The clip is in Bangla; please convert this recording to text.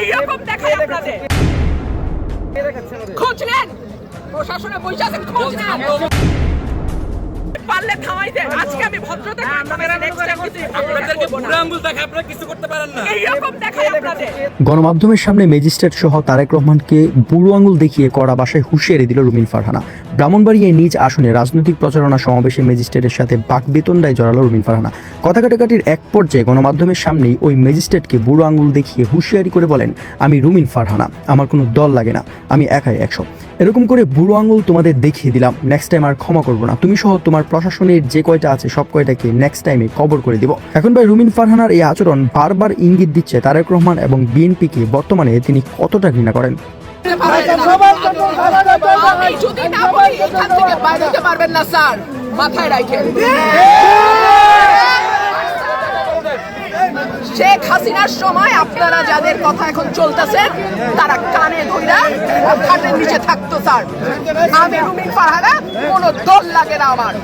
এইরকম দেখায় আপনাদের। খোঁজ নেন। প্রশাসনে বসে আছেন খোঁজ নেন। পারলে থামাই দেন আজকে আমি ভদ্রতা আপনাদেরকে বুড়ো আঙ্গুল দেখে আপনারা কিছু করতে পারেন না। এইরকম দেখায় আপনাদের। গণমাধ্যমের সামনে ম্যাজিস্ট্রেট সহ তারেক রহমানকে বুড়ো আঙুল দেখিয়ে কড়া বাসায় হুঁশিয়ারি দিল রুমিন ফারহানা। ব্রাহ্মণবাড়িয়ায় নিজ আসনে রাজনৈতিক প্রচারণা সমাবেশে ম্যাজিস্ট্রেটের সাথে বাকবেতনটায় জড়ালো রুমিন ফারহানা। কথা কাটাকাটির এক পর্যায়ে গণমাধ্যমের সামনেই ওই ম্যাজিস্ট্রেটকে বুড়ো আঙুল দেখিয়ে হুঁশিয়ারি করে বলেন আমি রুমিন ফারহানা আমার কোনো দল লাগে না আমি একাই একশো। এরকম করে বুড়ো আঙুল তোমাদের দেখিয়ে দিলাম নেক্সট টাইম আর ক্ষমা করব না। তুমি সহ তোমার প্রশাসনের যে কয়টা আছে সব কয়টাকে নেক্সট টাইমে কবর করে দিব। এখন ভাই রুমিন ফারহানার এই আচরণ বারবার ইঙ্গিত দিচ্ছে তারেক রহমান এবং বিএনপিকে। বর্তমানে তিনি কতটা ঘৃণা করেন? শেখ হাসিনার সময় আপনারা যাদের কথা এখন চলতেছেন তারা কানে ধইরা খাটের নিচে থাকতো, স্যার। আমি রুমিন ফারহানা, কোনো দল লাগে না আমার।